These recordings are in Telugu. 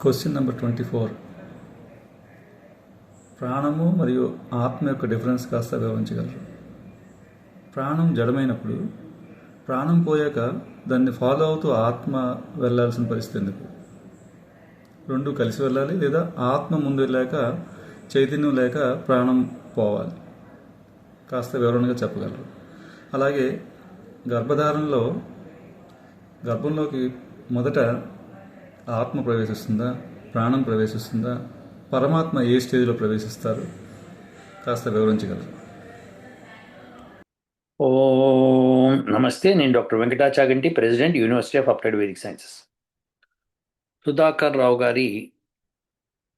క్వశ్చన్ నెంబర్ ట్వంటీ ఫోర్ ప్రాణము మరియు ఆత్మ యొక్క డిఫరెన్స్ కాస్త వివరించగలరు. ప్రాణం జడమైనప్పుడు ప్రాణం పోయాక దాన్ని ఫాలో అవుతూ ఆత్మ వెళ్ళాల్సిన పరిస్థితి ఎందుకు? రెండు కలిసి వెళ్ళాలి లేదా ఆత్మ ముందు వెళ్ళాక చైతన్యం లేక ప్రాణం పోవాలి? కాస్త వివరణగా చెప్పగలరు. అలాగే గర్భధారణలో గర్భంలోకి మొదట ఆత్మ ప్రవేశిస్తుందా ప్రాణం ప్రవేశిస్తుందా? పరమాత్మ ఏ స్టేజ్లో ప్రవేశిస్తారు? కాస్త వివరించగలరు. ఓ నమస్తే నేను doctor Venkatachaganti president university of applied Vedic sciences. Sudhakar Rao గారి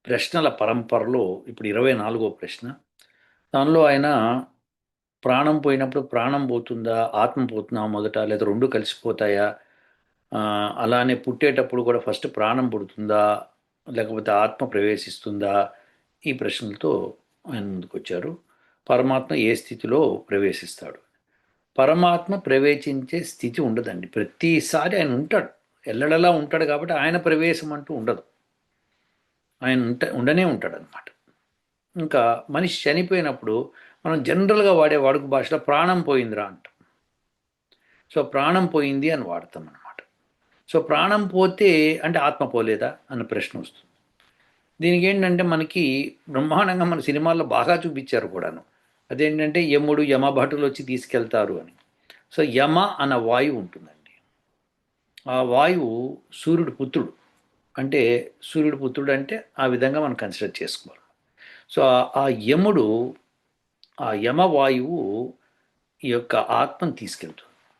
ప్రశ్నల పరంపరలో ఇప్పుడు ఇరవై నాలుగో ప్రశ్న. దానిలో ఆయన ప్రాణం పోయినప్పుడు ప్రాణం పోతుందా ఆత్మ పోతుందా మొదట లేదా రెండు కలిసిపోతాయా? అలానే పుట్టేటప్పుడు కూడా ఫస్ట్ ప్రాణం పుడుతుందా లేకపోతే ఆత్మ ప్రవేశిస్తుందా ఈ ప్రశ్నలతో ఆయన ముందుకు వచ్చారు పరమాత్మ ఏ స్థితిలో ప్రవేశిస్తాడు? పరమాత్మ ప్రవేశించే స్థితి ఉండదండి. ప్రతిసారి ఆయన ఉంటాడు. ఎల్లడలా ఉంటాడు కాబట్టి ఆయన ప్రవేశం అంటూ ఉండదు. ఆయన ఉంట ఉండనే ఉంటాడు అనమాట ఇంకా మనిషి చనిపోయినప్పుడు మనం జనరల్గా వాడే వాడుక భాషలో ప్రాణం పోయిందిరా అంటాం. సో ప్రాణం పోయింది అని వాడతాం మనం. సో ప్రాణం పోతే అంటే ఆత్మ పోలేదా అన్న ప్రశ్న వస్తుంది. దీనికి ఏంటంటే మనకి బ్రహ్మాండంగా మన సినిమాల్లో బాగా చూపించారు కూడాను. అదేంటంటే యముడు యమభటులు వచ్చి తీసుకెళ్తారు అని. సో యమ అన్న వాయువు ఉంటుందండి. ఆ వాయువు సూర్యుడు పుత్రుడు. అంటే సూర్యుడు పుత్రుడు అంటే ఆ విధంగా మనం కన్సిడర్ చేసుకోవాలి. సో ఆ- ఆ యముడు ఆ యమ వాయువు ఈ యొక్క ఆత్మను తీసుకెళ్తుంది.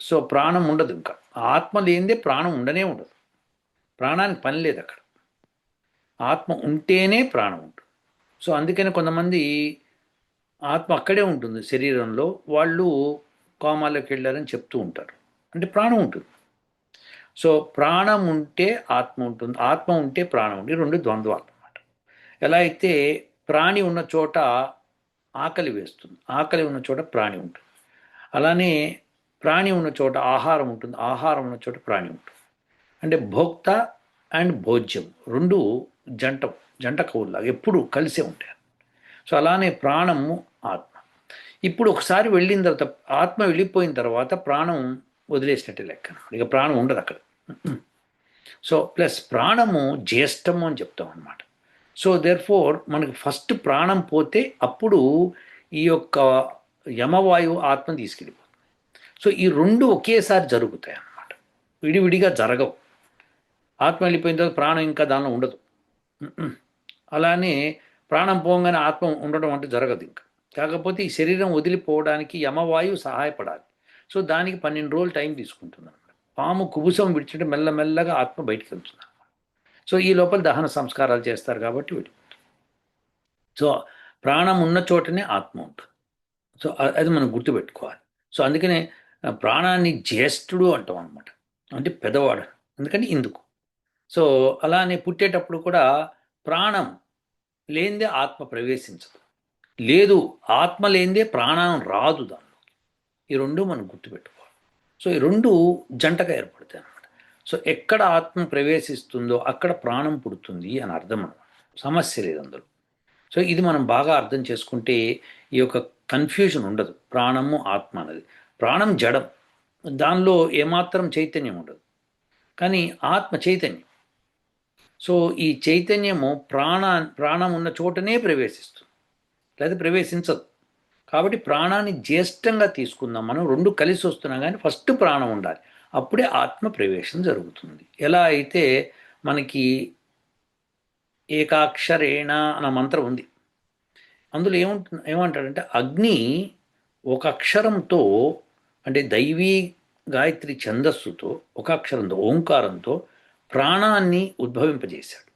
సో ప్రాణం ఉండదు ఇంకా. ఆత్మ లేనిదే ప్రాణం ఉండనే ఉండదు. ప్రాణానికి పని లేదు అక్కడ. ఆత్మ ఉంటేనే ప్రాణం ఉంటుంది. సో అందుకని కొంతమంది ఆత్మ అక్కడే ఉంటుంది శరీరంలో. వాళ్ళు కోమాలోకి వెళ్ళారని చెప్తూ ఉంటారు. అంటే ప్రాణం ఉంటుంది. సో ప్రాణం ఉంటే ఆత్మ ఉంటుంది. ఆత్మ ఉంటే ప్రాణం ఉంటుంది. రెండు ద్వంద్వాలు అన్నమాట. ఎలా అయితే ప్రాణి ఉన్న చోట ఆకలి వేస్తుంది. ఆకలి ఉన్న చోట ప్రాణి ఉంటుంది. అలానే ప్రాణి ఉన్న చోట ఆహారం ఉంటుంది. ఆహారం ఉన్న చోట ప్రాణి ఉంటుంది. అంటే భోక్త అండ్ భోజ్యం రెండు జంట జంట కవుల్లాగా ఎప్పుడు కలిసే ఉంటాయి. సో అలానే ప్రాణము ఆత్మ. ఇప్పుడు ఒకసారి వెళ్ళిన తర్వాత ఆత్మ వెళ్ళిపోయిన తర్వాత ప్రాణం వదిలేసినట్టే లెక్క ఇక ప్రాణం ఉండదు అక్కడ. సో ప్లస్ ప్రాణము జ్యేష్టము అని చెప్తాం అనమాట సో దేర్ ఫోర్ మనకి ఫస్ట్ ప్రాణం పోతే అప్పుడు ఈ యొక్క యమవాయువు ఆత్మ తీసుకెళ్ళిపోతుంది. సో ఈ రెండు ఒకేసారి జరుగుతాయి అన్నమాట. విడివిడిగా జరగవు. ఆత్మ వెళ్ళిపోయిన తర్వాత ప్రాణం ఇంకా దానిలో ఉండదు. అలానే ప్రాణం పోగానే ఆత్మ ఉండడం అంటే జరగదు ఇంకా. కాకపోతే ఈ శరీరం వదిలిపోవడానికి యమవాయువు సహాయపడాలి. సో దానికి పన్నెండు రోజులు టైం తీసుకుంటుంది అనమాట పాము కుబుసం విడిచితే మెల్లమెల్లగా ఆత్మ బయటికి వెళ్తుంది సో ఈ లోపల దహన సంస్కారాలు చేస్తారు కాబట్టి వెళ్ళిపోతుంది. సో ప్రాణం ఉన్న చోటనే ఆత్మ ఉంటుంది. సో అది మనం గుర్తుపెట్టుకోవాలి. సో అందుకనే ప్రాణాన్ని జ్యేష్ఠుడు అంటాం అనమాట అంటే పెదవాడు అందుకని ఇందుకు. సో అలానే పుట్టేటప్పుడు కూడా ప్రాణం లేనిదే ఆత్మ ప్రవేశించదు. లేదు ఆత్మ లేనిదే ప్రాణం రాదు దానిలో ఈ రెండు మనం గుర్తుపెట్టుకోవాలి. సో ఈ రెండు జంటగా ఏర్పడతాయి అన్నమాట. సో ఎక్కడ ఆత్మ ప్రవేశిస్తుందో అక్కడ ప్రాణం పుడుతుంది అని అర్థం అనమాట సమస్య లేదు అందులో. సో ఇది మనం బాగా అర్థం చేసుకుంటే ఈ యొక్క కన్ఫ్యూజన్ ఉండదు. ప్రాణము ఆత్మ అనేది ప్రాణం జడం. దానిలో ఏమాత్రం చైతన్యం ఉండదు. కానీ ఆత్మ చైతన్యం. సో ఈ చైతన్యము ప్రాణ ప్రాణం ఉన్న చోటనే ప్రవేశిస్తుంది. లేదా ప్రవేశించదు. కాబట్టి ప్రాణాన్ని జ్యేష్టంగా తీసుకుందాం మనం. రెండు కలిసి వస్తున్నాం కానీ ఫస్ట్ ప్రాణం ఉండాలి. అప్పుడే ఆత్మ ప్రవేశం జరుగుతుంది. ఎలా అయితే మనకి ఏకాక్షరేణ అన్న మంత్రం ఉంది. అందులో ఏముంటు ఏమంటాడంటే అగ్ని ఒక అక్షరంతో అంటే దైవీ గాయత్రి ఛందస్సుతో ఒక అక్షరంతో ఓంకారంతో ప్రాణాన్ని ఉద్భవింపజేశాడు.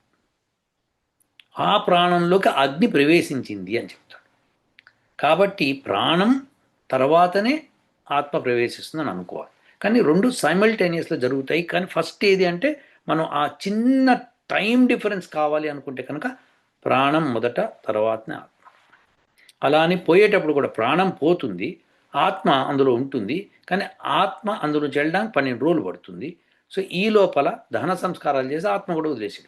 ఆ ప్రాణంలోకి అగ్ని ప్రవేశించింది అని చెప్తాడు. కాబట్టి ప్రాణం తర్వాతనే ఆత్మ ప్రవేశిస్తుందని అనుకోవాలి. కానీ రెండు సైమల్టేనియస్లో జరుగుతాయి. కానీ ఫస్ట్ ఏది అంటే మనం ఆ చిన్న టైం డిఫరెన్స్ కావాలి అనుకుంటే కనుక ప్రాణం మొదట తర్వాతనే ఆత్మ. అలా అని పోయేటప్పుడు కూడా ప్రాణం పోతుంది ఆత్మ అందులో ఉంటుంది కానీ ఆత్మ అందులో చెల్లడానికి పన్నెండు రోజులు పడుతుంది. సో ఈ లోపల దహన సంస్కారాలు చేసి ఆత్మ కూడా వదిలేసి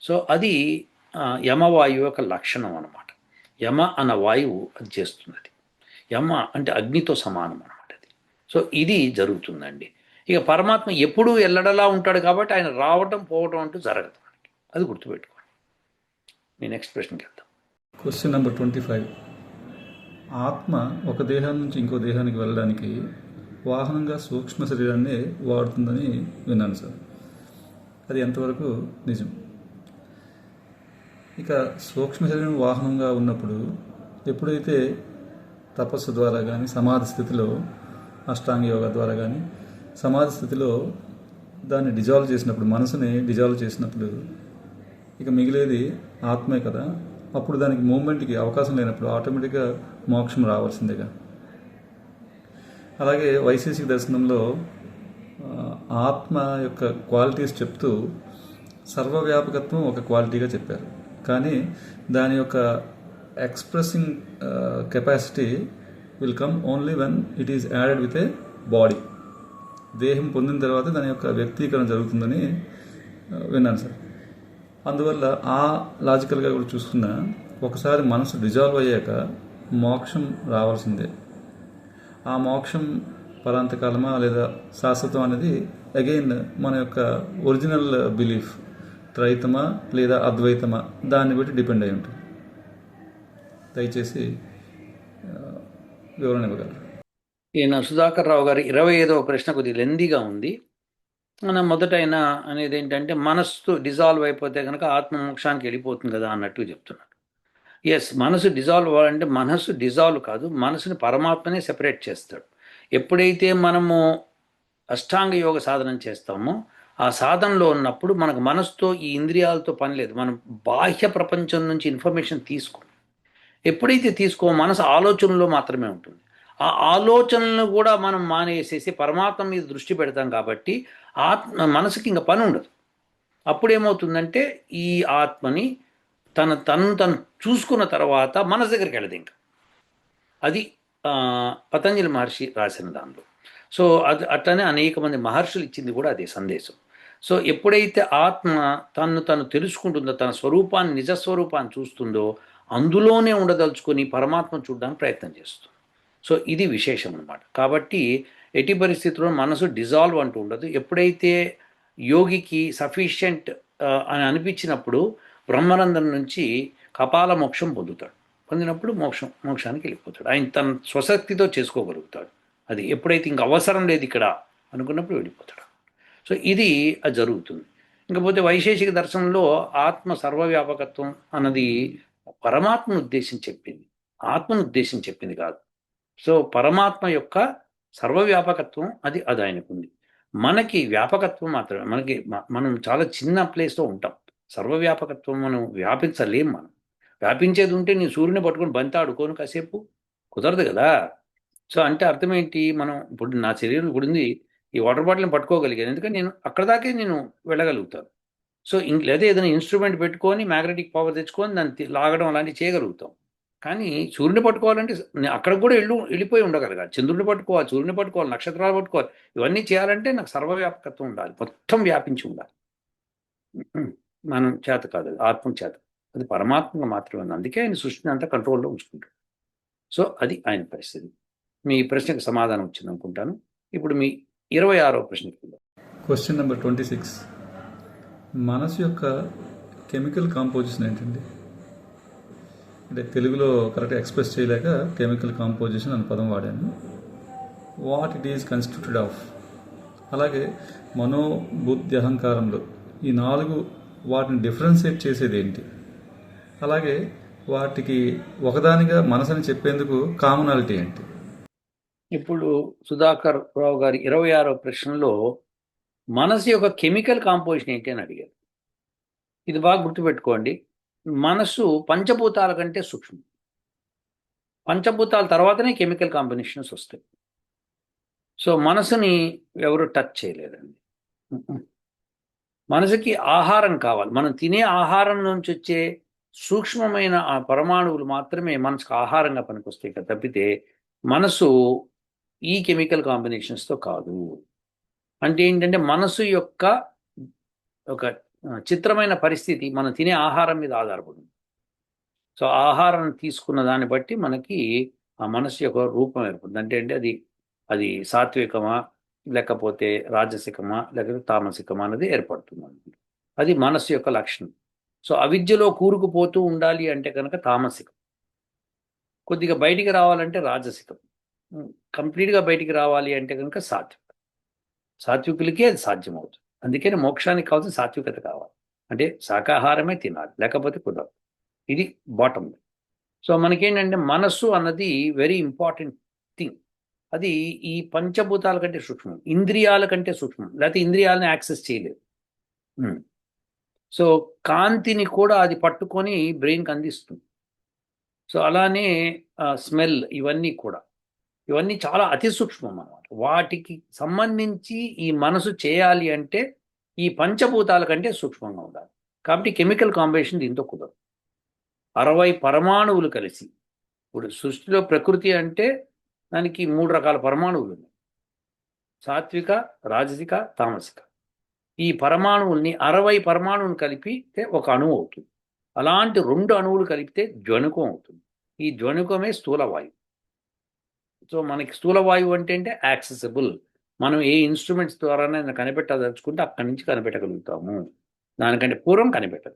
సో అది యమవాయువు యొక్క లక్షణం అన్నమాట. యమ అన్న వాయువు అది చేస్తుంది అది యమ అంటే అగ్నితో సమానం అన్నమాట అది. సో ఇది జరుగుతుందండి. ఇక పరమాత్మ ఎప్పుడూ ఎల్లడలా ఉంటాడు కాబట్టి ఆయన రావటం పోవటం అంటూ జరగదు. మనకి అది గుర్తుపెట్టుకోండి. మీ నెక్స్ట్ ప్రశ్నకి వెళ్దాం. క్వశ్చన్ నెంబర్ ట్వంటీ ఫైవ్ ఆత్మ ఒక దేహం నుంచి ఇంకో దేహానికి వెళ్ళడానికి వాహనంగా సూక్ష్మ శరీరాన్ని వాడుతుందని విన్నాను సార్. అది ఎంతవరకు నిజం? ఇక సూక్ష్మ శరీరం వాహనంగా ఉన్నప్పుడు ఎప్పుడైతే తపస్సు ద్వారా కానీ సమాధి స్థితిలో అష్టాంగ యోగా ద్వారా కానీ సమాధి స్థితిలో దాన్ని డిజాల్వ్ చేసినప్పుడు మనసుని డిజాల్వ్ చేసినప్పుడు ఇక మిగిలేది ఆత్మే కదా. అప్పుడు దానికి మూమెంట్కి అవకాశం లేనప్పుడు ఆటోమేటిక్గా మోక్షం రావాల్సిందేగా. అలాగే వైశేషిక దర్శనంలో ఆత్మ యొక్క క్వాలిటీస్ చెప్తూ సర్వవ్యాపకత్వం ఒక క్వాలిటీగా చెప్పారు. కానీ దాని యొక్క expressing capacity will come only when it is added with a body. దేహం పొందిన తర్వాత దాని యొక్క వ్యక్తీకరణ జరుగుతుందని విన్నాను సార్. అందువల్ల ఆ లాజికల్గా కూడా చూసుకున్నా ఒకసారి మనసు డిజాల్వ్ అయ్యాక మోక్షం రావాల్సిందే. ఆ మోక్షం పరాంతకాలమా లేదా శాశ్వతం అనేది అగైన్ మన యొక్క ఒరిజినల్ బిలీఫ్ త్రైతమా లేదా అద్వైతమా దాన్ని బట్టి డిపెండ్ అయి ఉంటుంది. దయచేసి వివరణ ఇవ్వగలరు. ఈయన సుధాకర్ రావు గారి ఇరవై ఐదవ ప్రశ్న కొద్దిగా లెందీగా ఉంది. మన మొదట అనేది ఏంటంటే మనస్సు డిజాల్వ్ అయిపోతే కనుక ఆత్మ మోక్షానికి వెళ్ళిపోతుంది కదా అన్నట్టు చెప్తున్నాడు. ఎస్ మనసు డిజాల్వ్ అవ్వాలంటే మనసు డిజాల్వ్ కాదు మనసుని పరమాత్మనే సెపరేట్ చేస్తాడు. ఎప్పుడైతే మనము అష్టాంగ యోగ సాధనం చేస్తామో ఆ సాధనలో ఉన్నప్పుడు మనకు మనసుతో ఈ ఇంద్రియాలతో పని లేదు. మనం బాహ్య ప్రపంచం నుంచి ఇన్ఫర్మేషన్ తీసుకో. ఎప్పుడైతే తీసుకో మనసు ఆలోచనలో మాత్రమే ఉంటుంది. ఆ ఆలోచనలను కూడా మనం మానేసేసి పరమాత్మ మీద దృష్టి పెడతాం కాబట్టి ఆత్మ మనసుకి ఇంకా పని ఉండదు. అప్పుడు ఏమవుతుందంటే ఈ ఆత్మని తన తను తను చూసుకున్న తర్వాత మనసు దగ్గరికి వెళ్ళదు ఇంకా. అది పతంజలి మహర్షి రాసిన దానిలో. సో అది అట్లనే అనేక మంది మహర్షులు ఇచ్చింది కూడా అదే సందేశం. సో ఎప్పుడైతే ఆత్మ తను తను తెలుసుకుంటుందో తన స్వరూపాన్ని నిజ స్వరూపాన్ని చూస్తుందో అందులోనే ఉండదలుచుకొని పరమాత్మ చూడడానికి ప్రయత్నం చేస్తుంది. సో ఇది విశేషం అన్నమాట. కాబట్టి ఎట్టి పరిస్థితుల్లో మనసు డిజాల్వ్ అంటూ ఉండదు. ఎప్పుడైతే యోగికి సఫిషియంట్ అని అనిపించినప్పుడు బ్రహ్మరంధం నుంచి కపాల మోక్షం పొందుతాడు. పొందినప్పుడు మోక్షం మోక్షానికి వెళ్ళిపోతాడు. ఆయన తన స్వశక్తితో చేసుకోగలుగుతాడు. అది ఎప్పుడైతే ఇంక అవసరం లేదు ఇక్కడ అనుకున్నప్పుడు వెళ్ళిపోతాడు. సో ఇది అది జరుగుతుంది. ఇంకపోతే వైశేషిక దర్శనంలో ఆత్మ సర్వవ్యాపకత్వం అన్నది పరమాత్మను ఉద్దేశించి చెప్పింది. ఆత్మను ఉద్దేశించి చెప్పింది కాదు. సో పరమాత్మ యొక్క సర్వవ్యాపకత్వం అది అది ఆయనకుంది మనకి వ్యాపకత్వం మాత్రమే మనకి మనం చాలా చిన్న ప్లేస్లో ఉంటాం. సర్వవ్యాపకత్వం మనం వ్యాపించలేం మనం. వ్యాపించేది ఉంటే నీ సూర్యుని పట్టుకొని బంతి ఆడుకోను కాసేపు కుదరదు కదా. సో అంటే అర్థం ఏంటి మనం ఇప్పుడు నా శరీరం ఇప్పుడు ఉంది ఈ వాటర్ బాటిల్ని పట్టుకోగలిగాను. ఎందుకంటే నేను అక్కడ దాకే నేను వెళ్ళగలుగుతాను. సో ఇం లేదా ఏదైనా ఇన్స్ట్రుమెంట్ పెట్టుకొని మ్యాగ్నెటిక్ పవర్ తెచ్చుకొని దాన్ని లాగడం అలాంటివి చేయగలుగుతాం. కానీ సూర్యుని పట్టుకోవాలంటే అక్కడ అక్కడికి కూడా వెళ్ళు వెళ్ళిపోయి ఉండగలగాలి. చంద్రుడిని పట్టుకోవాలి సూర్యుని పట్టుకోవాలి నక్షత్రాలు పట్టుకోవాలి. ఇవన్నీ చేయాలంటే నాకు సర్వవ్యాపకత్వం ఉండాలి. మొత్తం వ్యాపించి ఉండాలి. మనం చేత కాదు ఆత్మ చేత. అది పరమాత్మగా మాత్రమే ఉంది. అందుకే ఆయన సృష్టిని అంతా కంట్రోల్లో ఉంచుకుంటాడు. సో అది ఆయన పరిస్థితి. మీ ప్రశ్నకు సమాధానం వచ్చింది అనుకుంటాను. ఇప్పుడు మీ ఇరవై ఆరో ప్రశ్నకి క్వశ్చన్ నెంబర్ ట్వంటీ సిక్స్ మనసు యొక్క కెమికల్ కాంపోజిషన్ ఏంటండి? అంటే తెలుగులో కరెక్ట్ ఎక్స్ప్రెస్ చేయలేక కెమికల్ కాంపోజిషన్ అనే పదం వాడాను. What it is constituted of అలాగే మనో బుద్ధి అహంకారంలో ఈ నాలుగు వాటిని డిఫరెన్షియేట్ చేసేది ఏంటి? అలాగే వాటికి ఒకదానిగా మనసుని చెప్పేందుకు కామనాలిటీ ఏంటి? ఇప్పుడు సుధాకర్ రావు గారి ఇరవై ఆరో ప్రశ్నలో మనసు యొక్క కెమికల్ కాంపోజిషన్ ఏంటి అని అడిగారు. ఇది బాగా గుర్తుపెట్టుకోండి. మనసు పంచభూతాల కంటే సూక్ష్మం. పంచభూతాల తర్వాతనే కెమికల్ కాంబినేషన్స్ వస్తాయి. సో మనసుని ఎవరు టచ్ చేయలేదండి. మనసుకి ఆహారం కావాలి. మనం తినే ఆహారం నుంచి వచ్చే సూక్ష్మమైన ఆ పరమాణువులు మాత్రమే మనసుకు ఆహారంగా పనికొస్తాయి కదా తప్పితే మనసు ఈ కెమికల్ కాంబినేషన్స్తో కాదు. అంటే ఏంటంటే మనసు యొక్క ఒక చిత్రమైన పరిస్థితి మనం తినే ఆహారం మీద ఆధారపడింది సో ఆహారం తీసుకున్న దాన్ని బట్టి మనకి ఆ మనసు యొక్క రూపం ఏర్పడుతుంది. అంటే అంటే అది అది సాత్వికమా లేకపోతే రాజసికమా లేకపోతే తామసికమా అనేది ఏర్పడుతుంది. అది మనసు యొక్క లక్షణం. సో అవిద్యలో కూరుకుపోతూ ఉండాలి అంటే కనుక తామసికం. కొద్దిగా బయటికి రావాలంటే రాజసికం. కంప్లీట్గా బయటికి రావాలి అంటే కనుక సాత్వికం. సాత్వికులకే అది సాధ్యమవుతుంది. అందుకని మోక్షానికి కావాల్సిన సాత్వికత కావాలి. అంటే శాకాహారమే తినాలి లేకపోతే కుదరదు. ఇది బాటమ్ సో మనకేంటంటే మనస్సు అన్నది వెరీ ఇంపార్టెంట్ థింగ్ అది ఈ పంచభూతాల కంటే సూక్ష్మం ఇంద్రియాల కంటే సూక్ష్మం లేకపోతే ఇంద్రియాలని యాక్సెస్ చేయలేదు. సో కాంతిని కూడా అది పట్టుకొని బ్రెయిన్కి అందిస్తుంది. సో అలానే స్మెల్ ఇవన్నీ కూడా. ఇవన్నీ చాలా అతి సూక్ష్మం అన్నమాట వాటికి సంబంధించి ఈ మనసు చేయాలి అంటే ఈ పంచభూతాల కంటే సూక్ష్మంగా ఉండాలి. కాబట్టి కెమికల్ కాంబినేషన్ దీంతో కుదరదు. అరవై పరమాణువులు కలిసి ఇప్పుడు సృష్టిలో ప్రకృతి అంటే దానికి మూడు రకాల పరమాణువులు ఉన్నాయి. సాత్విక రాజసిక తామసిక. ఈ పరమాణువుల్ని అరవై పరమాణువులు కలిపితే ఒక అణువు అవుతుంది. అలాంటి రెండు అణువులు కలిపితే జ్వనుకం అవుతుంది. ఈ జ్వనుకమే స్థూల వాయువు. సో మనకి స్థూల వాయువు అంటే అంటే యాక్సెసిబుల్. మనం ఏ ఇన్స్ట్రుమెంట్స్ ద్వారానే కనిపెట్టదలుచుకుంటే అక్కడి నుంచి కనిపెట్టగలుగుతాము. దానికంటే పూర్వం కనిపెట్టదు.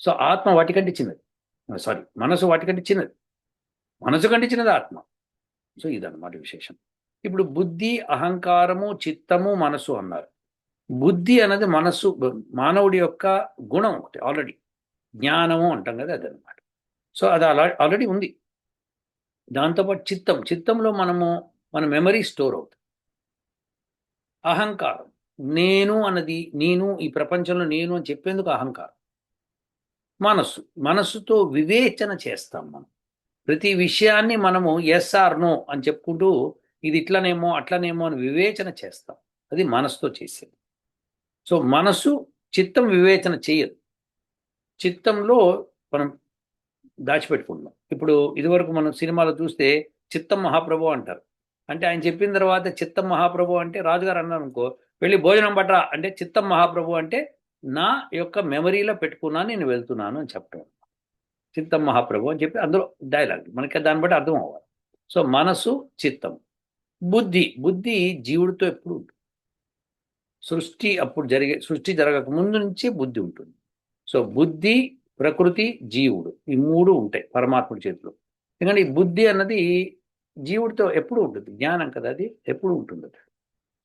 సో ఆత్మ వాటికంటే చిన్నది. సారీ మనసు వాటికంటే చిన్నది. మనసు కంటే చిన్నది ఆత్మ. సో ఇదన్నమాట విశేషం. ఇప్పుడు బుద్ధి అహంకారము చిత్తము మనసు అన్నారు. బుద్ధి అన్నది మనస్సు మానవుడి యొక్క గుణం ఒకటి ఆల్రెడీ. జ్ఞానము అంటాం కదా అదనమాట సో అది అలా ఆల్రెడీ ఉంది. దాంతోపాటు చిత్తం. చిత్తంలో మనము మన మెమరీ స్టోర్ అవుతుంది. అహంకారం. నేను అన్నది నేను ఈ ప్రపంచంలో నేను అని చెప్పేందుకు అహంకారం. మనస్సు. మనస్సుతో వివేచన చేస్తాం మనం. ప్రతి విషయాన్ని మనము ఎస్ ఆర్ నో అని చెప్పుకుంటూ ఇది ఇట్లనేమో అట్లనేమో అని వివేచన చేస్తాం. అది మనసుతో చేసేది. సో మనసు చిత్తం వివేచన చేయదు. చిత్తంలో మనం దాచిపెట్టుకుంటున్నాం. ఇప్పుడు ఇదివరకు మనం సినిమాలో చూస్తే చిత్తం మహాప్రభు అంటారు. అంటే ఆయన చెప్పిన తర్వాత చిత్తం మహాప్రభు అంటే రాజుగారు అన్నారు అనుకో వెళ్ళి భోజనం పట్టరా అంటే చిత్తం మహాప్రభు అంటే నా యొక్క మెమరీలో పెట్టుకున్నా నేను వెళ్తున్నాను అని చెప్పడం. చిత్తం మహాప్రభు అని చెప్పి అందులో డైలాగ్ మనకి దాన్ని బట్టి అర్థం అవ్వాలి. సో మనసు చిత్తం. బుద్ధి బుద్ధి జీవుడితో ఎప్పుడు ఉంటుంది? సృష్టి అప్పుడు జరిగే సృష్టి జరగక ముందు నుంచి బుద్ధి ఉంటుంది. సో బుద్ధి ప్రకృతి జీవుడు ఈ మూడు ఉంటాయి పరమాత్ముడి చేతిలో. ఎందుకంటే ఈ బుద్ధి అన్నది జీవుడితో ఎప్పుడు ఉంటుంది? జ్ఞానం కదా అది ఎప్పుడు ఉంటుంది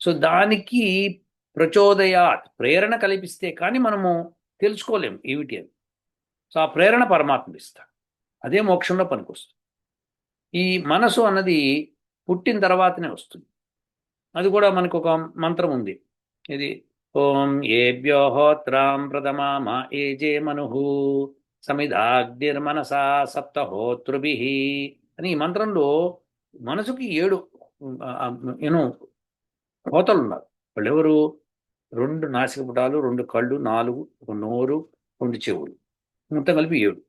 సో దానికి ప్రచోదయాత్ ప్రేరణ కల్పిస్తే కానీ మనము తెలుసుకోలేము ఏమిటి అని. సో ఆ ప్రేరణ పరమాత్ముడు ఇస్తా అదే మోక్షంలో పనికొస్తుంది. ఈ మనసు అన్నది పుట్టిన తర్వాతనే వస్తుంది. అది కూడా మనకు ఒక మంత్రం ఉంది. ఇది ఓం ఏభ్యో హోత్రాం ప్రథమామ ఏజే మను సమిధాగ్నిర్మనసా సప్తహోతృభి అని ఈ మంత్రంలో మనసుకి ఏడు యూనో హోతలు ఉన్నారు. వాళ్ళు ఎవరు రెండు నాసికపుటాలు రెండు కళ్ళు నాలుగు ఒక నోరు రెండు చెవులు. మొత్తం కలిపి ఏడు.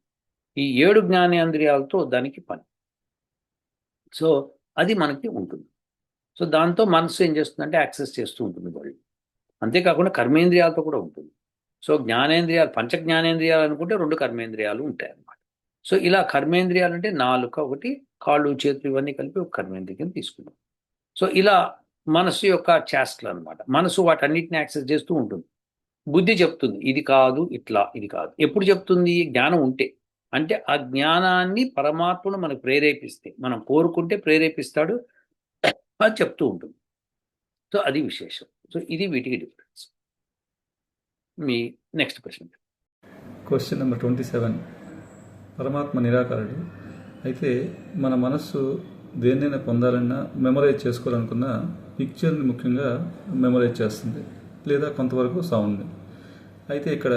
ఈ ఏడు జ్ఞానేంద్రియాలతో దానికి పని. సో అది మనకి ఉంటుంది. సో దాంతో మనసు ఏం చేస్తుందంటే యాక్సెస్ చేస్తూ ఉంటుంది వాళ్ళు. అంతేకాకుండా కర్మేంద్రియాలతో కూడా ఉంటుంది. సో జ్ఞానేంద్రియాలు పంచ జ్ఞానేంద్రియాలు అనుకుంటే రెండు కర్మేంద్రియాలు ఉంటాయి అన్నమాట సో ఇలా కర్మేంద్రియాలు అంటే నాలుక ఒకటి కాళ్ళు చేతులు ఇవన్నీ కలిపి ఒక కర్మేంద్రియం తీసుకున్నాం సో ఇలా మనసు యొక్క చేష్టలు అనమాట మనసు వాటన్నిటిని యాక్సెస్ చేస్తూ ఉంటుంది. బుద్ధి చెప్తుంది ఇది కాదు ఇట్లా ఇది కాదు. ఎప్పుడు చెప్తుంది? జ్ఞానం ఉంటే. అంటే ఆ జ్ఞానాన్ని పరమాత్మను మనకు ప్రేరేపిస్తే మనం కోరుకుంటే ప్రేరేపిస్తాడు అది చెప్తూ ఉంటుంది. సో అది విశేషం. సో ఇది వీటికి డిఫరెన్స్ మీ next question question number twenty seven పరమాత్మ నిరాకారుడు. అయితే మన మనస్సు దేన్నైనా పొందాలన్నా మెమరైజ్ చేసుకోవాలనుకున్న పిక్చర్ని ముఖ్యంగా మెమరైజ్ చేస్తుంది లేదా కొంతవరకు సౌండ్ని అయితే ఇక్కడ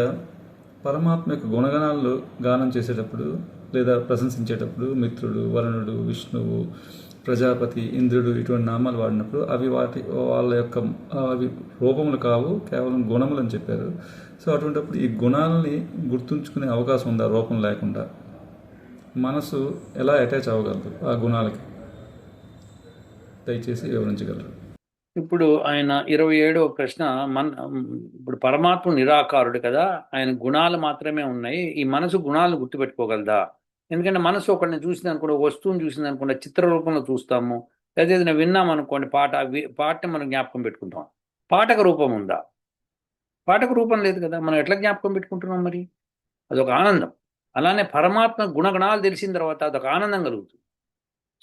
పరమాత్మ యొక్క గుణగణాలు గానం చేసేటప్పుడు లేదా ప్రశంసించేటప్పుడు మిత్రుడు వరుణుడు విష్ణువు ప్రజాపతి ఇంద్రుడు ఇటువంటి నామాలు వాడినప్పుడు అవి వాటి వాళ్ళ యొక్క అవి రూపములు కావు కేవలం గుణములు అని చెప్పారు. సో అటువంటిప్పుడు ఈ గుణాలని గుర్తుంచుకునే అవకాశం ఉందా? రూపం లేకుండా. మనసు ఎలా అటాచ్ అవ్వగలదు ఆ గుణాలకి? దయచేసి వివరించగలరు. ఇప్పుడు ఆయన ఇరవై ఏడవ ప్రశ్న మన ఇప్పుడు పరమాత్మ నిరాకారుడు కదా ఆయన గుణాలు మాత్రమే ఉన్నాయి. ఈ మనసు గుణాలను గుర్తుపెట్టుకోగలదా? ఎందుకంటే మనసు ఒకరిని చూసింది అనుకోండి వస్తువుని చూసింది అనుకోండి చిత్రరూపంలో చూస్తాము. లేదా ఏదైనా విన్నాం అనుకోండి పాట పాటని మనం జ్ఞాపకం పెట్టుకుంటాం. పాటక రూపం ఉందా? పాటక రూపం లేదు కదా మనం ఎట్లా జ్ఞాపకం పెట్టుకుంటున్నాం మరి? అదొక ఆనందం. అలానే పరమాత్మ గుణగణాలు తెలిసిన తర్వాత అదొక ఆనందం కలుగుతుంది.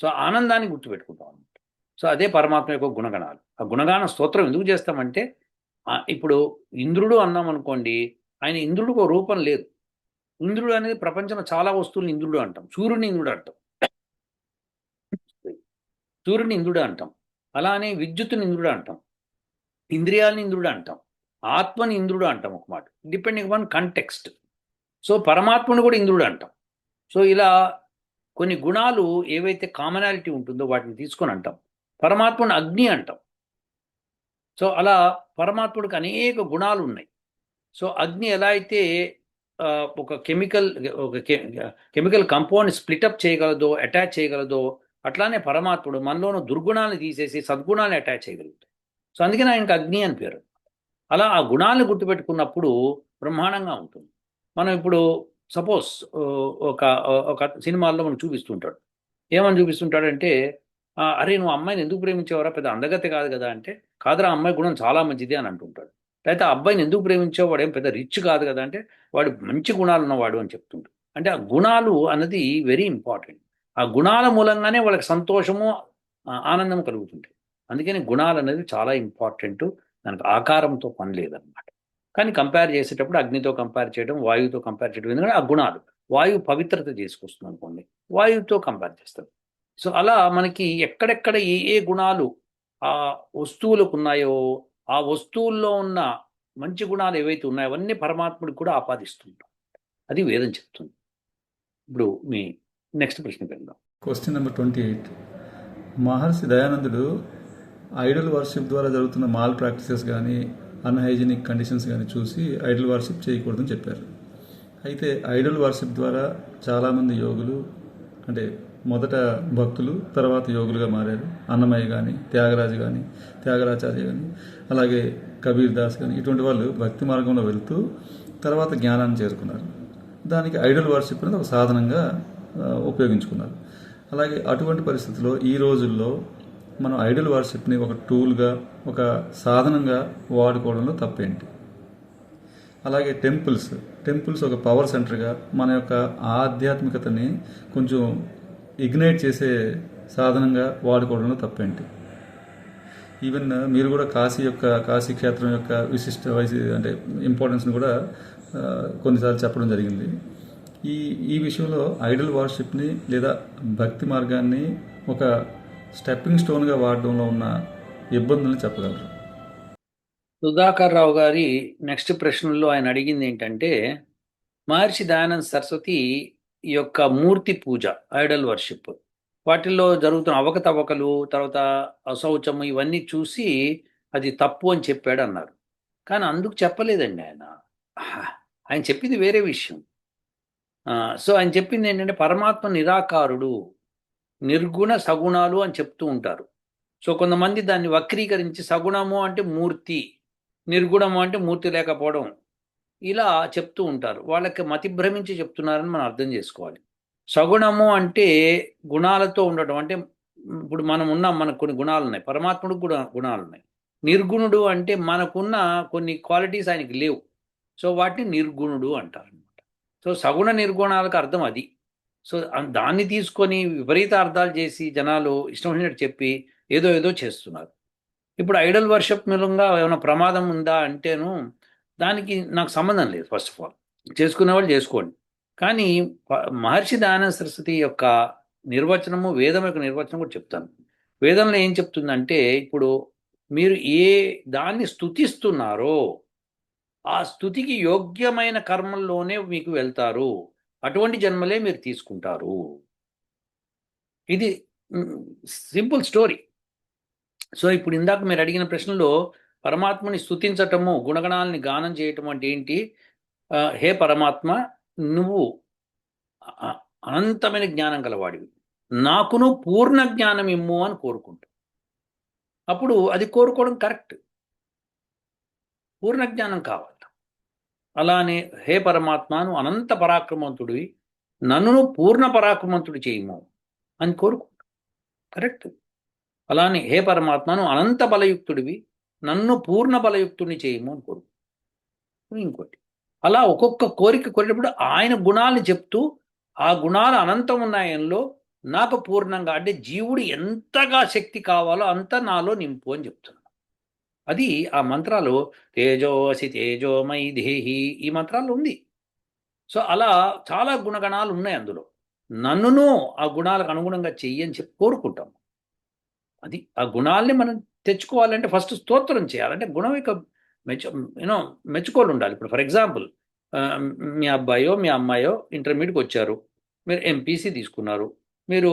సో ఆనందాన్ని గుర్తుపెట్టుకుంటాం అనమాట సో అదే పరమాత్మ యొక్క గుణగణాలు. ఆ గుణగాన స్తోత్రం ఎందుకు చేస్తామంటే ఇప్పుడు ఇంద్రుడు అన్నాం అనుకోండి ఆయన ఇంద్రుడికి ఒక రూపం లేదు. ఇంద్రుడు అనేది ప్రపంచంలో చాలా వస్తువులను ఇంద్రుడు అంటాం. సూర్యుని ఇంద్రుడు అంటాం. సూర్యుని ఇంద్రుడు అంటాం. అలానే విద్యుత్తుని ఇంద్రుడు అంటాం. ఇంద్రియాలని ఇంద్రుడు అంటాం. ఆత్మని ఇంద్రుడు అంటాం ఒక మాట. డిపెండింగ్ అపాన్ కంటెక్స్ట్ సో పరమాత్మను కూడా ఇంద్రుడు అంటాం. సో ఇలా కొన్ని గుణాలు ఏవైతే కామనాలిటీ ఉంటుందో వాటిని తీసుకొని అంటాం. పరమాత్మను అగ్ని అంటాం. సో అలా పరమాత్ముడికి అనేక గుణాలు ఉన్నాయి. సో అగ్ని ఎలా అయితే ఒక కెమికల్ ఒక కెమికల్ కంపౌండ్ స్ప్లిటప్ చేయగలదో అటాచ్ చేయగలదో అట్లానే పరమాత్ముడు మనలోని దుర్గుణాలను తీసేసి సద్గుణాలను అటాచ్ చేయగలుగుతాయి సో అందుకని ఆయనకు అగ్ని అని పేరు. అలా ఆ గుణాలను గుర్తుపెట్టుకున్నప్పుడు బ్రహ్మాండంగా ఉంటుంది. మనం ఇప్పుడు సపోజ్ ఒక ఒక సినిమాల్లో మనం చూపిస్తుంటాడు. ఏమని చూపిస్తుంటాడంటే అరే నువ్వు అమ్మాయిని ఎందుకు ప్రేమించేవారా? పెద్ద అందగతి కాదు కదా అంటే కాదురా అమ్మాయి గుణం చాలా మంచిది అని అంటుంటాడు. అయితే ఆ అబ్బాయిని ఎందుకు ప్రేమించావు? వాడు ఏం పెద్ద రిచ్ కాదు కదా అంటే వాడు మంచి గుణాలు ఉన్నవాడు అని చెప్తుండు. అంటే ఆ గుణాలు అన్నది వెరీ ఇంపార్టెంట్. ఆ గుణాల మూలంగానే వాళ్ళకి సంతోషము ఆనందం కలుగుతుంటాయి. అందుకని గుణాలు అనేది చాలా ఇంపార్టెంట్. దానికి ఆకారంతో పని లేదన్నమాట. కానీ కంపేర్ చేసేటప్పుడు అగ్నితో కంపేర్ చేయడం వాయువుతో కంపేర్ చేయడం ఎందుకంటే ఆ గుణాలు. వాయువు పవిత్రత చేసుకొస్తుంది అనుకోండి వాయువుతో కంపేర్ చేస్తారు సో అలా మనకి ఎక్కడెక్కడ ఏ ఏ గుణాలు ఆ వస్తువులకు ఉన్నాయో ఆ వస్తువుల్లో ఉన్న మంచి గుణాలు ఏవైతే ఉన్నాయో అవన్నీ పరమాత్ముడికి కూడా ఆపాదిస్తుంటాం అది వేదం చెప్తుంది. ఇప్పుడు మీ నెక్స్ట్ ప్రశ్నకి వెళ్దాం. Question number twenty eight Maharshi దయానందుడు idol worship ద్వారా జరుగుతున్న మాల్ ప్రాక్టీసెస్ కానీ అన్హైజీనిక్ కండిషన్స్ కానీ చూసి ఐడల్ వర్షిప్ చేయకూడదని చెప్పారు. అయితే ఐడల్ వర్షిప్ ద్వారా చాలామంది యోగులు అంటే మొదట భక్తులు తర్వాత యోగులుగా మారారు. అన్నమయ్య కానీ త్యాగరాజు కానీ త్యాగరాచార్య కానీ అలాగే కబీర్ దాస్ కానీ ఇటువంటి వాళ్ళు భక్తి మార్గంలో వెళ్తూ తర్వాత జ్ఞానాన్ని చేరుకున్నారు. దానికి ఐడల్ వర్షిప్ అనేది ఒక సాధనంగా ఉపయోగించుకున్నారు. అలాగే అటువంటి పరిస్థితుల్లో ఈ రోజుల్లో మనం ఐడల్ వర్షిప్ని ఒక టూల్గా ఒక సాధనంగా వాడుకోవడంలో తప్పేంటి? అలాగే టెంపుల్స్ టెంపుల్స్ ఒక పవర్ సెంటర్గా మన యొక్క ఆధ్యాత్మికతని కొంచెం ఇగ్నైట్ చేసే సాధనంగా వాడుకోవడంలో తప్పేంటి? ఈవెన్ మీరు కూడా కాశీ యొక్క కాశీ క్షేత్రం యొక్క విశిష్ట వయసు అంటే ఇంపార్టెన్స్ని కూడా కొన్నిసార్లు చెప్పడం జరిగింది. ఈ ఈ విషయంలో ఐడల్ వార్షిప్ని లేదా భక్తి మార్గాన్ని ఒక స్టెప్పింగ్ స్టోన్గా వాడడంలో ఉన్న ఇబ్బందులను చెప్పగలరు. సుధాకర్ రావు గారి నెక్స్ట్ ప్రశ్నలో ఆయన అడిగింది ఏంటంటే మహర్షి దయానంద్ సరస్వతి ఈ యొక్క మూర్తి పూజ ఐడల్ వర్షిప్. వాటిల్లో జరుగుతున్న అవకతవకలు తర్వాత అశౌచము ఇవన్నీ చూసి అది తప్పు అని చెప్పాడు అన్నారు కానీ అందుకు చెప్పలేదండి ఆయన. ఆయన చెప్పింది వేరే విషయం. సో ఆయన చెప్పింది ఏంటంటే పరమాత్మ నిరాకారుడు నిర్గుణ సగుణాలు అని చెప్తూ ఉంటారు. సో కొంతమంది దాన్ని వక్రీకరించి సగుణము అంటే మూర్తి నిర్గుణము అంటే మూర్తి లేకపోవడం ఇలా చెప్తూ ఉంటారు. వాళ్ళకి మతి భ్రమించి చెప్తున్నారని మనం అర్థం చేసుకోవాలి. సగుణము అంటే గుణాలతో ఉండటం. అంటే ఇప్పుడు మనం ఉన్నాం మనకు కొన్ని గుణాలు ఉన్నాయి. పరమాత్ముడికి కూడా గుణాలు ఉన్నాయి. నిర్గుణుడు అంటే మనకున్న కొన్ని క్వాలిటీస్ ఆయనకి లేవు. సో వాటిని నిర్గుణుడు అంటారు అనమాట సో సగుణ నిర్గుణాలకు అర్థం అది. సో దాన్ని తీసుకొని విపరీత అర్థాలు చేసి జనాలు ఇష్టం వచ్చినట్టు చెప్పి ఏదో ఏదో చేస్తున్నారు. ఇప్పుడు ఐడల్ వర్షప్ మూలంగా ఏమైనా ప్రమాదం ఉందా అంటేను దానికి నాకు సంబంధం లేదు ఫస్ట్ ఆఫ్ ఆల్ చేసుకునే వాళ్ళు చేసుకోండి. కానీ మహర్షి దయానంద సరస్వతి యొక్క నిర్వచనము వేదం యొక్క నిర్వచనం కూడా చెప్తాను. వేదంలో ఏం చెప్తుందంటే ఇప్పుడు మీరు ఏ దాన్ని స్థుతిస్తున్నారో ఆ స్థుతికి యోగ్యమైన కర్మల్లోనే మీకు వెళ్తారు. అటువంటి జన్మలే మీరు తీసుకుంటారు. ఇది సింపుల్ స్టోరీ. సో ఇప్పుడు ఇందాక మీరు అడిగిన ప్రశ్నలో పరమాత్మని స్థుతించటము గుణగణాలని గానం చేయటం అంటే ఏంటి? హే పరమాత్మ నువ్వు అనంతమైన జ్ఞానం గలవాడివి. నాకును పూర్ణ జ్ఞానం ఇమ్ము అని కోరుకుంటా. అప్పుడు అది కోరుకోవడం కరెక్ట్. పూర్ణ జ్ఞానం కావాలి. అలానే హే పరమాత్మను అనంత పరాక్రమంతుడివి. నన్ను పూర్ణ పరాక్రమంతుడు చేయము అని కోరుకుంటా. కరెక్ట్. అలానే హే పరమాత్మను అనంత బలయుక్తుడివి. నన్ను పూర్ణ బలయుక్తుడిని చేయము అని కోరుకుంటాం ఇంకోటి అలా ఒక్కొక్క కోరిక కోరినప్పుడు ఆయన గుణాలు చెప్తూ ఆ గుణాలు అనంతం ఉన్నాయంలో నాకు పూర్ణంగా అంటే జీవుడు ఎంతగా శక్తి కావాలో అంత నాలో నింపు అని చెప్తున్నాను అది ఆ మంత్రాలు తేజోసి తేజోమై దేహి ఈ మంత్రాలు ఉంది. సో అలా చాలా గుణగణాలు ఉన్నాయి అందులో. నన్నును ఆ గుణాలకు అనుగుణంగా చెయ్యి అని చెప్పి కోరుకుంటాం అది ఆ గుణాలని మనం తెచ్చుకోవాలంటే ఫస్ట్ స్తోత్రం చేయాలంటే గుణం యొక్క మెచ్చు యూనో మెచ్చుకోలు ఉండాలి ఇప్పుడు ఫర్ ఎగ్జాంపుల్ మీ అబ్బాయో మీ అమ్మాయో ఇంటర్మీడియట్కి వచ్చారు. మీరు ఎంపీసీ తీసుకున్నారు. మీరు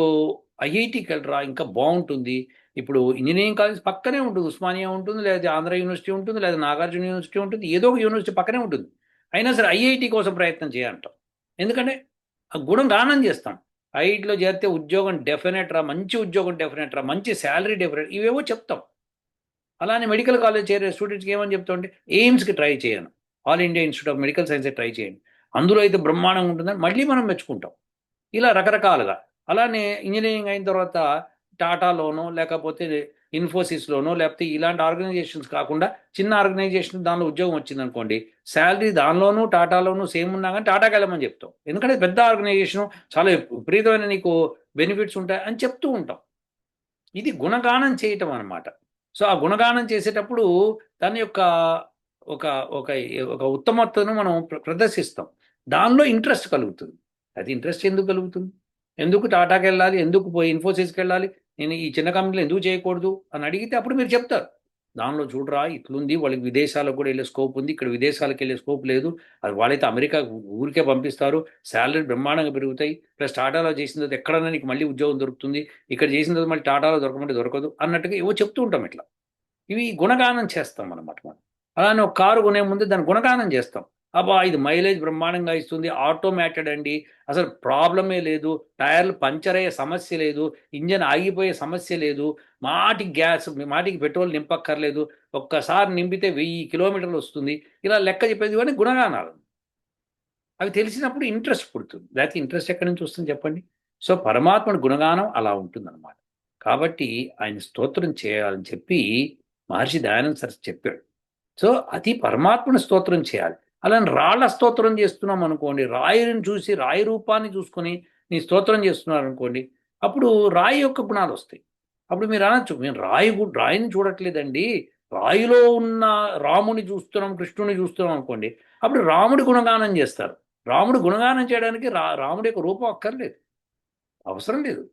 ఐఐటికి వెళ్ళరా? ఇంకా బాగుంటుంది. ఇప్పుడు ఇంజనీరింగ్ కాలేజ్ పక్కనే ఉంటుంది. ఉస్మానియా ఉంటుంది లేదా ఆంధ్ర యూనివర్సిటీ ఉంటుంది లేదా నాగార్జున యూనివర్సిటీ ఉంటుంది. ఏదో ఒక యూనివర్సిటీ పక్కనే ఉంటుంది. అయినా సరే ఐఐటి కోసం ప్రయత్నం చేయంటాం. ఎందుకంటే ఆ గుణం గానం చేస్తాం. ఐఐటిలో చేరితే ఉద్యోగం డెఫినెట్ రా మంచి ఉద్యోగం డెఫినెట్ రా మంచి శాలరీ డెఫినెట్ ఇవేవో చెప్తాం. అలానే మెడికల్ కాలేజ్ చేరే స్టూడెంట్స్కి ఏమని చెప్తుంటే ఎయిమ్స్కి ట్రై చేయను. All India institute of medical సైన్సే try చేయండి. అందులో అయితే బ్రహ్మాండంగా ఉంటుందని మళ్ళీ మనం మెచ్చుకుంటాం. ఇలా రకరకాలుగా. అలానే ఇంజనీరింగ్ అయిన తర్వాత టాటాలోనో లేకపోతే ఇన్ఫోసిస్లోనో లేకపోతే ఇలాంటి ఆర్గనైజేషన్స్ కాకుండా చిన్న ఆర్గనైజేషన్ దానిలో ఉద్యోగం వచ్చింది అనుకోండి శాలరీ దానిలోనూ టాటాలోనూ సేమ్ ఉన్నా కానీ టాటాకి వెళ్ళమని చెప్తాం. ఎందుకంటే పెద్ద ఆర్గనైజేషన్ చాలా విపరీతమైన నీకు బెనిఫిట్స్ ఉంటాయి అని చెప్తూ ఉంటాం. ఇది గుణగానం చేయటం అనమాట సో ఆ గుణగానం చేసేటప్పుడు దాని యొక్క ఒక ఒక ఒక ఉత్తమత్వను మనం ప్రదర్శిస్తాం. దానిలో ఇంట్రెస్ట్ కలుగుతుంది. అది ఇంట్రెస్ట్ ఎందుకు కలుగుతుంది? ఎందుకు టాటాకి వెళ్ళాలి ఎందుకు పోయి ఇన్ఫోసిస్కి వెళ్ళాలి నేను ఈ చిన్న కంపెనీలో ఎందుకు చేయకూడదు? అని అడిగితే అప్పుడు మీరు చెప్తారు. దానిలో చూడరా ఇట్లుంది వాళ్ళకి విదేశాలకు కూడా వెళ్ళే స్కోప్ ఉంది ఇక్కడ విదేశాలకు వెళ్ళే స్కోప్ లేదు. అది వాళ్ళైతే అమెరికా ఊరికే పంపిస్తారు. శాలరీ బ్రహ్మాండంగా పెరుగుతాయి. ప్లస్ టాటాలో చేసిన తర్వాత ఎక్కడన్నా నీకు మళ్ళీ ఉద్యోగం దొరుకుతుంది. ఇక్కడ చేసిన తర్వాత మళ్ళీ టాటాలో దొరకమంటే దొరకదు అన్నట్టుగా ఏవో చెప్తూ ఉంటాం ఇట్లా. ఇవి గుణగానం చేస్తాం అన్నమాట మనం. అలానే ఒక కారు కొనే ముందు దాన్ని గుణగానం చేస్తాం. అబ్బా ఇది మైలేజ్ బ్రహ్మాండంగా ఇస్తుంది ఆటోమేటెడ్ అండి. అసలు ప్రాబ్లమే లేదు టైర్లు పంచర్ అయ్యే సమస్య లేదు ఇంజన్ ఆగిపోయే సమస్య లేదు మాటికి గ్యాస్ మాటికి పెట్రోల్ నింపక్కర్లేదు ఒక్కసారి నింపితే వెయ్యి కిలోమీటర్లు వస్తుంది. ఇలా లెక్క చెప్పేది ఇవన్నీ గుణగానాలు. అవి తెలిసినప్పుడు ఇంట్రెస్ట్ పుడుతుంది. లేకపోతే ఇంట్రెస్ట్ ఎక్కడి నుంచి వస్తుంది చెప్పండి? సో పరమాత్ముడి గుణగానం అలా ఉంటుందన్నమాట. కాబట్టి ఆయన స్తోత్రం చేయాలని చెప్పి మహర్షి దయానంద సరస్సు చెప్పాడు. సో అది పరమాత్మను స్తోత్రం చేయాలి. అలానే రాళ్ళ స్తోత్రం చేస్తున్నాం అనుకోండి రాయిని చూసి రాయి రూపాన్ని చూసుకొని నీ స్తోత్రం చేస్తున్నారు అనుకోండి అప్పుడు రాయి యొక్క గుణాలు వస్తాయి. అప్పుడు మీరు అనొచ్చు మేము రాయి రాయిని చూడట్లేదండి. రాయిలో ఉన్న రాముని చూస్తున్నాం కృష్ణుని చూస్తున్నాం అనుకోండి అప్పుడు రాముడి గుణగానం చేస్తారు. రాముడు గుణగానం చేయడానికి రా రాముడి యొక్క రూపం అక్కర్లేదు. అవసరం లేదు.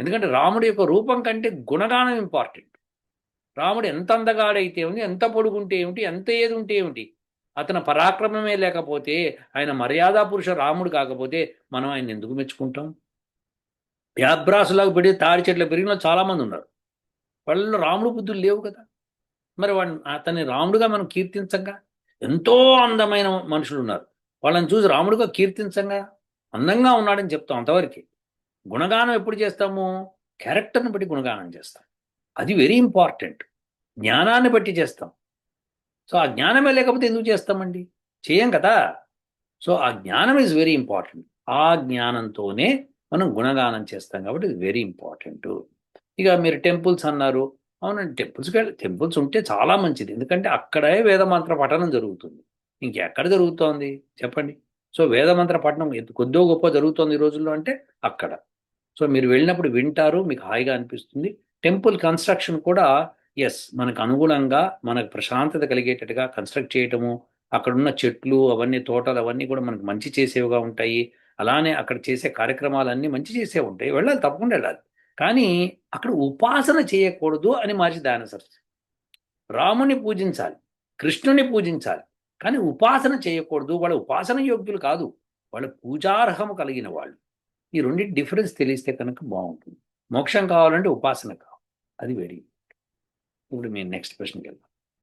ఎందుకంటే రాముడి యొక్క రూపం కంటే గుణగానం ఇంపార్టెంట్. రాముడు ఎంత అందగాడైతే ఏమిటి ఎంత పొడుగుంటే ఏమిటి ఎంత ఏది ఉంటే ఏమిటి అతని పరాక్రమమే లేకపోతే ఆయన మర్యాద పురుష రాముడు కాకపోతే మనం ఆయన ఎందుకు మెచ్చుకుంటాం? వ్యాభ్రాసులాగా పెడి తాడి చెట్ల పెరిగిన చాలామంది ఉన్నారు. వాళ్ళలో రాముడు బుద్ధులు లేవు కదా. మరి వాడిని అతన్ని రాముడుగా మనం కీర్తించంగా? ఎంతో అందమైన మనుషులు ఉన్నారు. వాళ్ళని చూసి రాముడుగా కీర్తించంగా? అందంగా ఉన్నాడని చెప్తాం అంతవరకు. గుణగానం ఎప్పుడు చేస్తాము? క్యారెక్టర్ని బట్టి గుణగానం చేస్తాం. అది వెరీ ఇంపార్టెంట్. జ్ఞానాన్ని బట్టి చేస్తాం. సో ఆ జ్ఞానమే లేకపోతే ఎందుకు చేస్తామండి? చేయం కదా. సో ఆ జ్ఞానం ఈజ్ వెరీ ఇంపార్టెంట్ ఆ జ్ఞానంతోనే మనం గుణగానం చేస్తాం కాబట్టి ఇది వెరీ ఇంపార్టెంట్ ఇక మీరు టెంపుల్స్ అన్నారు. అవునండి టెంపుల్స్కి టెంపుల్స్ ఉంటే చాలా మంచిది. ఎందుకంటే అక్కడే వేదమంత్ర పఠనం జరుగుతుంది. ఇంకెక్కడ జరుగుతోంది? చెప్పండి. సో వేదమంత్ర పఠనం కొద్దో గొప్ప జరుగుతోంది ఈ రోజుల్లో అంటే అక్కడ. సో మీరు వెళ్ళినప్పుడు వింటారు మీకు హాయిగా అనిపిస్తుంది. టెంపుల్ కన్స్ట్రక్షన్ కూడా ఎస్ మనకు అనుగుణంగా మనకు ప్రశాంతత కలిగేటట్టుగా కన్స్ట్రక్ట్ చేయటము అక్కడున్న చెట్లు అవన్నీ తోటలు అవన్నీ కూడా మనకు మంచి చేసేవిగా ఉంటాయి. అలానే అక్కడ చేసే కార్యక్రమాలన్నీ మంచి చేసే ఉంటాయి. వెళ్ళాలి తప్పకుండా వెళ్ళాలి. కానీ అక్కడ ఉపాసన చేయకూడదు అని మార్చి దాని సర్ రాముని పూజించాలి కృష్ణుని పూజించాలి. కానీ ఉపాసన చేయకూడదు. వాళ్ళ ఉపాసన యోగ్యులు కాదు. వాళ్ళ పూజార్హము కలిగిన వాళ్ళు. ఈ రెండింటి డిఫరెన్స్ తెలిస్తే కనుక బాగుంటుంది. మోక్షం కావాలంటే ఉపాసన కావాలి. అది వెరీ ఇప్పుడు మేము నెక్స్ట్ ప్రశ్నకి వెళ్దాం